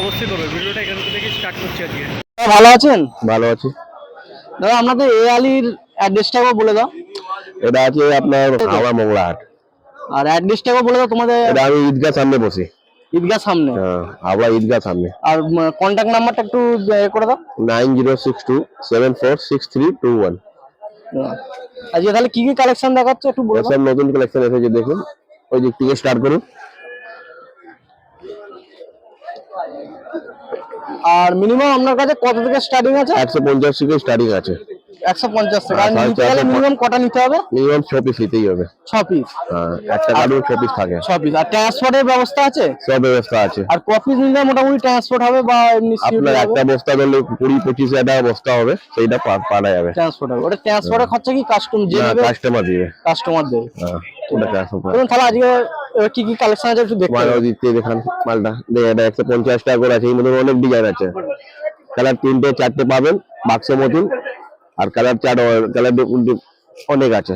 অবশ্যই করবে। ভিডিওটা এখান থেকে স্টার্ট করছি আজকে। ভালো আছেন? ভালো আছি। দাদা আপনাদের এ আলির অ্যাড্রেসটাও বলে দাও। এটা আছে আপনার হাওড়া মোংলাহাট আর অ্যাড্রেসটাও বলে দাও তোমাদের এটা আমি ঈদগাহ সামনে বসি। ঈদগাহ সামনে? হ্যাঁ, হাওড়া ঈদগাহ সামনে। আর কন্ট্যাক্ট নাম্বারটা একটু এ করে দাও। Nine zero six two seven four six three two one. আজকে তাহলে কি কি কালেকশন দেখাচ্ছে একটু বলে দাও। নতুন কালেকশন এসেছে দেখুন। ওই দিক থেকে স্টার্ট করুন। আর মিনিমাম আপনার কাছে কত থেকে স্টার্টিং আছে? একশো পঞ্চাশ থেকে স্টার্টিং আছে। একশো পঞ্চাশ টাকা আর হ্যাঁ, নিতে গেলে মিনিমাম কটা নিতে হবে? মিনিমাম ছ পিস নিতেই হবে। ছ পিস হ্যাঁ, একটা কার্টুন ছ পিস থাকে। ছ পিস আর ট্রান্সপোর্টের ব্যবস্থা আছে? সব ব্যবস্থা আছে। আর ক পিস নিলে মোটামুটি ট্রান্সপোর্ট হবে বা এমনি আপনার একটা বস্তা ধরলে কুড়ি পঁচিশ টাকা বস্তা হবে সেইটা পা- পাঠানো যাবে। ট্রান্সপোর্ট হবে। ওটা ট্রান্সপোর্টের খরচা কি কাস্টম যে কাস্টমার দিবে। কাস্টমার দেবে। হ্যাঁ, ওটা করে। তাহলে আজকে কি কি কালেকশন আছে একটু তোমার হবে। ওই দেখান মালটা দেখে এটা একশো পঞ্চাশ টাকা করে আছে। এই মতন অনেক ডিজাইন আছে। কালার তিনটে চারটে পাবেন। বাক্স মতন। আর কালার চার কালার অনেক আছে।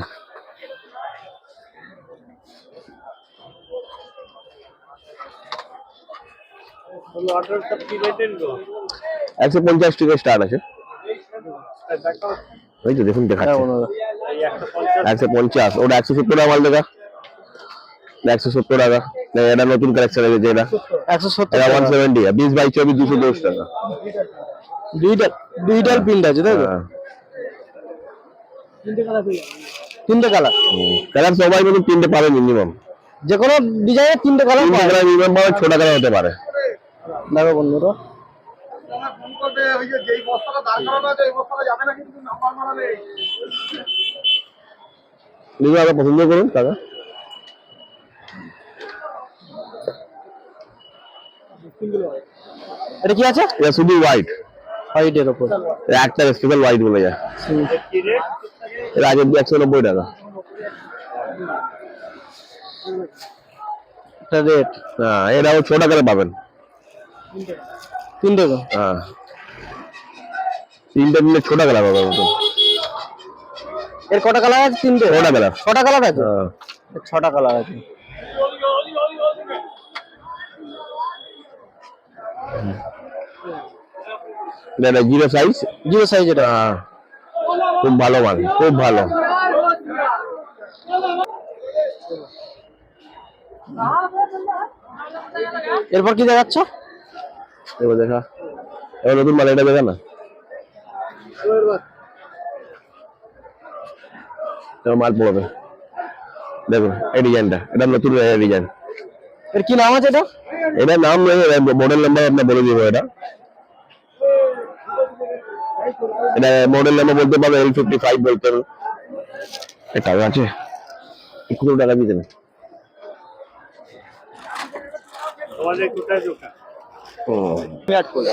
একশো পঞ্চাশ টাকা স্টার্ট আছে। ওই তো দেখুন হ্যাঁ, একশো পঞ্চাশ। ওটা একশো সত্তর মাল দেখা একশো সত্তর টাকা। না, এটা নতুন কালেকশন এসেছে এটা একশো সত্তর এটা ওয়ান। সেভেন্টি বিশ দুশো দশ টাকা। দুইটা ডিজিটাল প্রিন্ট আছে তাই হ্যাঁ। তিনটে কালার কালার সবাই তিনটে পাবে মিনিমাম যে কোনো ডিজাইনের তিনটে কালার তিনটে কালার মিনিমাম পাবে ছোট কালার হতে পারে। দেখো বন্ধুরা। পছন্দ করুন কাকা এটা কি আছে? এটা শুধু হোয়াইট হোয়াইটের ওপর। একটা স্পেশাল হোয়াইট বলে যায়। এটা আগে একশো নব্বই টাকা। এটা রেট হ্যাঁ এটাও ছোট কালার পাবেন। তিনটে তো হ্যাঁ। তিনটে নিলে ছোট কালার পাবে মতন এর কটা কালার আছে? তিনটে। ছটা কালার ছটা কালার আছে? হ্যাঁ। এর ছটা কালার আছে। এটা জিরো সাইজ জিরো সাইজ এটা হ্যাঁ। খুব ভালো মাল খুব ভালো। এরপর কি দেখাচ্ছ? এবার দেখা। এবার নতুন মাল এটা দেখা না। মাল পড়বে। দেখুন এই ডিজাইনটা এটা নতুন ডিজাইন। এর কি নাম আছে এটা? এটা নাম মডেল নাম্বার আপনার বলে দিব এটা। এটা মডেল নাম্বার বলতে পারবে এল ফিফটি ফাইভ বলতে পারবে এটা আছে একটু টাকা দিতে না ও। অ্যাড করে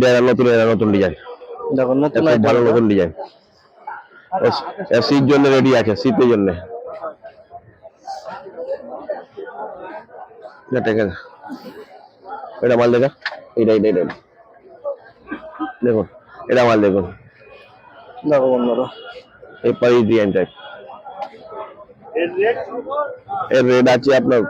এটা নতুন এটা নতুন ডিজাইন দেখো নতুন ভালো নতুন ডিজাইন শীত জন্য রেডি আছে শীতের জন্য। এটা মাল দেখা। এইটা এইটা দেখুন এটা মাল দেখুন। দেখো বন্ধুরা। এই পাই টাইপের রেট আছে আপনার.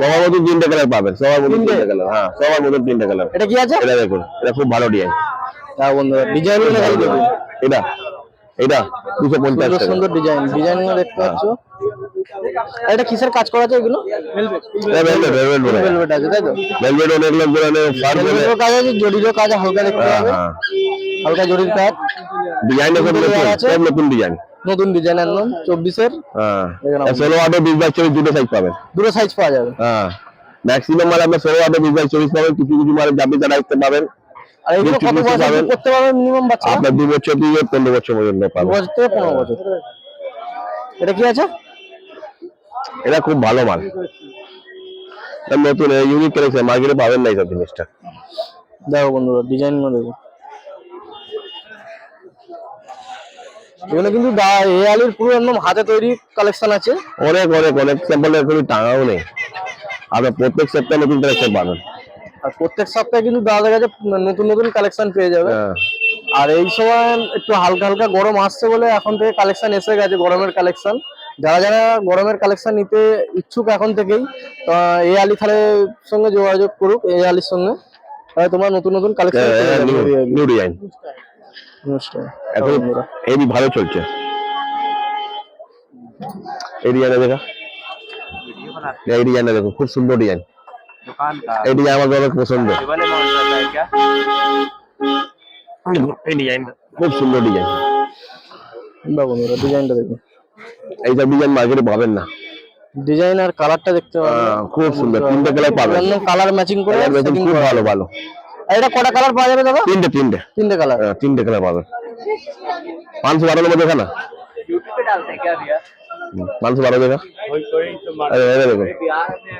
সবার মতন তিনটে কালার পাবেন সবার মতন তিনটে কালার হ্যাঁ সবার মতন তিনটে কালার এটা কি আছে? এটা দেখুন এটা খুব ভালো ডিজাইন দেখো বন্ধুরা ডিজাইন এটা এটা দুশো পঞ্চাশ সুন্দর ডিজাইন ডিজাইন দেখতে পাচ্ছ? আর এটা কিসের কাজ করা আছে এগুলো? ভেলভেট ভেলভেট আছে তাই তো? ভেলভেট অনেক লোক বলে ফার্ম বলে। কাজ আছে কাজ হালকা দেখতে হ্যাঁ পাবে হ্যাঁ। হালকা জরির কাজ। ডিজাইনটা সব নতুন নতুন ডিজাইন নতুন ডিজাইন হ্যাঁ। এখানে ষোলো আটো বিশ বাইশ চব্বিশ দুটো সাইজ পাবেন। দুটো সাইজ পাওয়া যাবে। হ্যাঁ। ম্যাক্সিমাম মাল আপনার ষোলো আটো বিশ বাইশ চব্বিশ পাবেন কিছু কিছু মাল জাপি তারা দেখতে পাবেন। আর এগুলো কত বছর পাবেন। করতে মিনিমাম বাচ্চা আপনার দু বছর থেকে পনেরো বছর পর্যন্ত পাবেন বছর থেকে পনেরো বছর। এটা কি আছে? এটা খুব ভালো মাল। নতুন ইউনিক কালেকশন মার্কেটে পাবেন না এইসব জিনিসটা। দেখো বন্ধুরা ডিজাইনগুলো দেখো। এগুলো কিন্তু দা- এ আলির পুরো একদম হাতে তৈরি কালেকশন আছে। অনেক অনেক অনেক স্যাম্পল এখনই টাঙাও নেই। আপনার প্রত্যেক সপ্তাহে নতুন কালেকশন পাবেন। আর প্রত্যেক সপ্তাহে কিন্তু দাদাদের কাছে নতুন নতুন কালেকশন পেয়ে যাবে। হ্যাঁ। আর এই সময় একটু হালকা হালকা গরম আসছে বলে এখন থেকে কালেকশন এসে গেছে গরমের কালেকশন যারা যারা গরমের কালেকশন নিতে ইচ্ছুক এখন থেকেই এ আলি খালের সঙ্গে যোগাযোগ করুক এ আলির সঙ্গে। তাহলে তোমার নতুন নতুন কালেকশন নিউ ডিজাইন। এখন এবি ভালো চলছে। এই ডিজাইনটা দেখা। এই ডিজাইনটা দেখো খুব সুন্দর ডিজাইন। এই ডিজাইন আমার অনেক পছন্দ। খুব সুন্দর ডিজাইন। বন্ধুরা ডিজাইনটা দেখুন। এইসব ডিজাইন মার্কেটে পাবেন না ডিজাইন আর কালারটা দেখতে আহ, খুব সুন্দর তিনটে কালার পাবেন কালার ম্যাচিং করে Colour matching setting খুব করা। ভালো ভালো আর এটা কটা কালার পাওয়া যাবে দাদা তিনটে তিনটে তিনটে কালার আহ, তিনটে কালার পাবেন পাঁচশো বারো নম্বর দেখা না यूट्यूब पे डालते हैं क्या भैया পাঁচশো বারো দেখা कोई कोई तो अरे अरे देखो बिहार में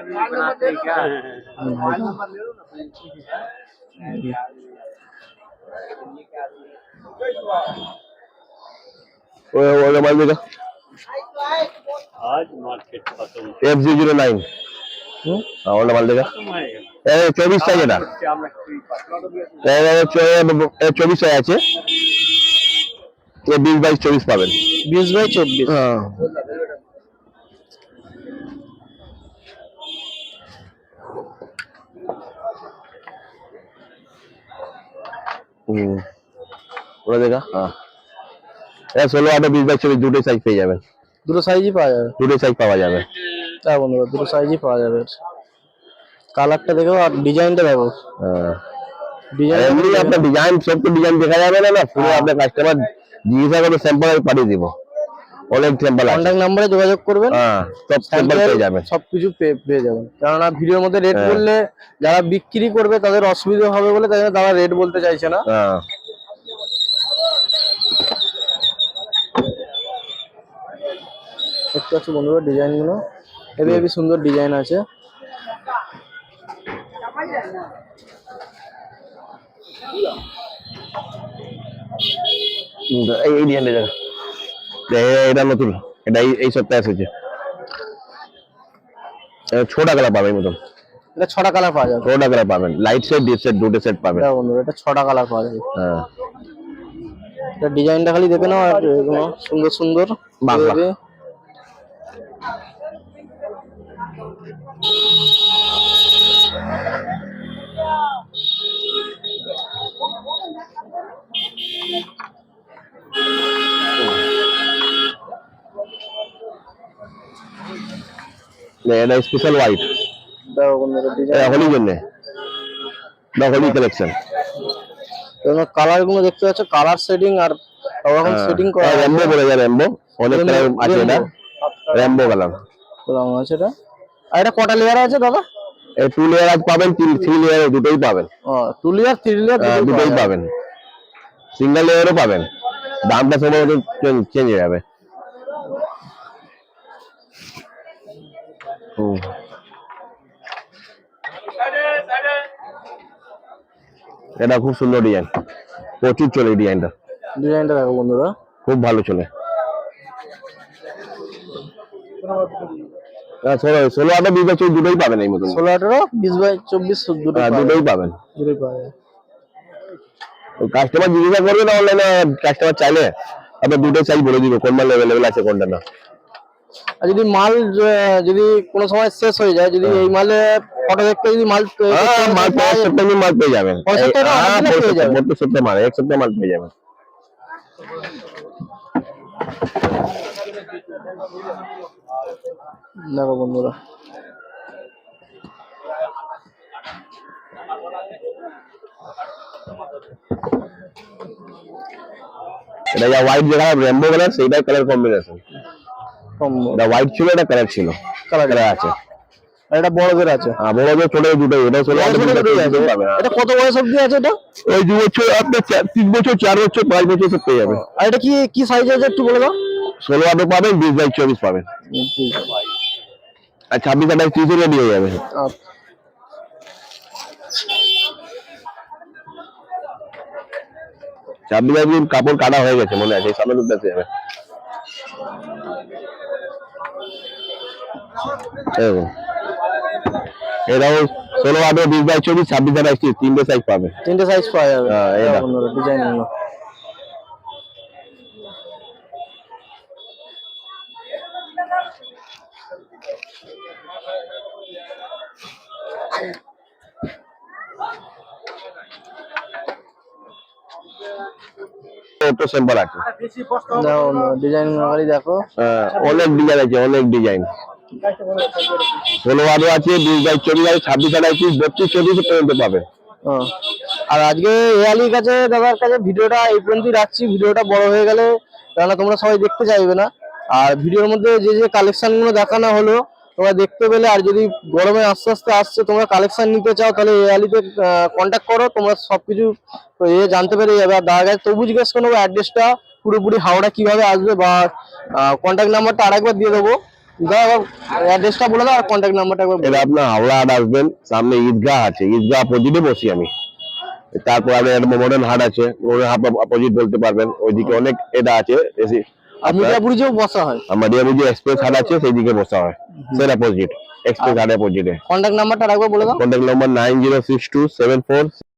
अभी এফ জি জিরো নাইন ওটা মাল দেখা। এ চব্বিশ সাইজ এটা চব্বিশ সাইজ আছে। বিশ বাইশ চব্বিশ পাবেন। বিশ বাই চব্বিশ। হ্যাঁ। হুম। ওটা দেখা হ্যাঁ। ষোলো আটা বিশ বাইশ চব্বিশ দুটোই সাইজ পেয়ে যাবেন। দুটো সাইজই পাওয়া যাবে। দুটোই সাইজ পাওয়া যাবে। হ্যাঁ বন্ধুরা দুটো সাইজই পাওয়া যাবে। কালারটা দেখো আর ডিজাইনটা দেখো। হ্যাঁ। ডিজাইন এমনি আপনার ডিজাইন সব তো ডিজাইন দেখা যাবে না না? পুরো আপনার কাস্টমার জিজ্ঞাসা করে স্যাম্পল আমি পাঠিয়ে দিব। অনেক স্যাম্পল আছে। কন্ট্যাক্ট নাম্বারে যোগাযোগ করবেন। হ্যাঁ সব স্যাম্পল পেয়ে যাবেন। সবকিছু পেয়ে পেয়ে যাবেন। কেননা ভিডিওর মধ্যে রেট হ্যাঁ। বললে যারা বিক্রি করবে তাদের অসুবিধা হবে বলে তাই জন্য তারা রেট বলতে চাইছে না। হ্যাঁ। দেখতে পাচ্ছি বন্ধুরা ডিজাইনগুলো হেবি সুন্দর ডিজাইন আছে। এই ডিজাইনটা এটা নতুন। এটা এই- সপ্তাহে এসেছে। এটা ছোটা কালার পাবেন মতন। এটা ছটা কালার পাওয়া যাবে। ছোটা কালার পাবেন। লাইট সেট সেট দুটো সেট পাবেন। বন্ধুরা এটা ছটা কালার পাওয়া যাবে। হ্যাঁ। এটা ডিজাইনটা খালি দেখে নাও আর সুন্দর সুন্দর। এটা স্পেশাল হোয়াইট হোলির জন্য। এটা হোলি কালেকশন কালারগুলো দেখতে পাচ্ছ কালার সেটিং আর সব রকম সেটিং করা। র্যাম্বো বলে যায় র্যাম্বো অনেক আছে এটা। র্যাম্বো কালার রং আছে এটা। আর এটা কটা লেয়ার আছে দাদা? এই টু লেয়ার আজ পাবেন তিন থ্রি লেয়ার দুটোই পাবেন। ও টু লেয়ার থ্রি লেয়ার দুটোই পাবেন। সিঙ্গেল লেয়ারও পাবেন। দামটা সম্ভবত চেঞ্জ হয়ে যাবে। এটা খুব সুন্দর ডিজাইন প্রচুর চলে ডিজাইনটা ডিজাইনটা দেখো বন্ধুরা। খুব ভালো চলে। ষোলো ষোলো আটা বিশ বছর দুটোই পাবেন এই মতন। ষোলো আঠারো বিশ বাই চব্বিশ হ্যাঁ, দুটোই পাবেন। দুটোই পাওয়া যায় কাস্টমার জিজ্ঞাসা করবে না অনলাইনে কাস্টমার চাইলে? আপনার দুটোই সাইজ বলে দিব কোন মাল অ্যাভেলেবেল আছে কোনটা না। আর যদি মাল যদি কোনো সময় শেষ হয়ে যায় যদি এই মালে ফটো দেখতে যদি মাল হ্যাঁ, মাল পাওয়ার সপ্তাহে মাল পেয়ে যাবেন। হ্যাঁ, সপ্তাহে মাল এক সপ্তাহে মাল পেয়ে যাবেন। দেখো বন্ধুরা। এটা যা হোয়াইট যেটা রেমবো কালার সেইটাই কালার কম্বিনেশন কম এটা হোয়াইট ছিল এটা কালার ছিল। কালার কালার আছে। এটা বড়দের আছে। হ্যাঁ বড় যে ছোট দুটো এটা ছোট। দুটোই। এটা কত বয়স অব্দি আছে এটা? ওই দু বছর আপনার তিন বছর চার বছর পাঁচ বছর সব পেয়ে যাবেন আর এটা কি কি সাইজ আছে একটু বলে দাও? ষোলো আটো পাবেন বিশ বাইশ চব্বিশ পাবেন। আর ছাব্বিশ আঠাশ তিরিশে রেডি হয়ে যাবে। ছাব্বিশ আঠাশ কাপড় কাটা হয়ে গেছে মনে আছে এই সামনে দুধ যাবে। এরকম। এটাও ষোলো আঠারো বিশ বাই চব্বিশ ছাব্বিশ বাইশ তিনটে সাইজ পাবে। তিনটে সাইজ পাওয়া যাবে। হ্যাঁ, ডিজাইন হ্যাঁ, অনেক ডিজাইন আছে অনেক ডিজাইন ষোলো বারো আছে বিশ বাইশ চল্লিশ আছে ছাব্বিশ আড়াইশিস বত্রিশ চল্লিশ পর্যন্ত পাবে। ও। আর আজকে এয়ালির কাছে দাদার কাছে ভিডিওটা এই পর্যন্তই রাখছি। ভিডিওটা বড় হয়ে গেলে কেননা তোমরা সবাই দেখতে চাইবে না। আর ভিডিওর মধ্যে যে যে কালেকশনগুলো দেখানো হলো তোমরা দেখতে পেলে আর যদি গরমে আস্তে আস্তে আসছে তোমরা কালেকশন নিতে চাও তাহলে এয়ালিতে কন্ট্যাক্ট করো। তোমরা সবকিছু এ জানতে পেরে যাবে। আর দাদার কাছে তবু জিজ্ঞেস করে নেব অ্যাড্রেসটা পুরোপুরি হাওড়া কীভাবে আসবে বা কন্ট্যাক্ট নাম্বারটা আরেকবার দিয়ে দেবো। দাদা অ্যাড্রেসটা বলে দাও আর কন্ট্যাক্ট নাম্বারটা একবার এটা আপনার হাওড়া হাট আসবেন সামনে ঈদগাহ আছে ঈদগাহ অপোজিটে বসি আমি। তারপর আপনার মডার্ন হাট আছে মডার্ন হাট অপোজিট বলতে পারবেন ওইদিকে অনেক এটা আছে এসি। মির্জাপুরে বসা হয়। আমার যে এক্সপ্রেস হাট আছে সেই দিকে বসা হয়। সের অপোজিট এক্সপ্রেস হাট অপোজিটে কন্ট্যাক্ট নাম্বারটা আরেকবার বলে দাও। Contact number nine zero six two seven four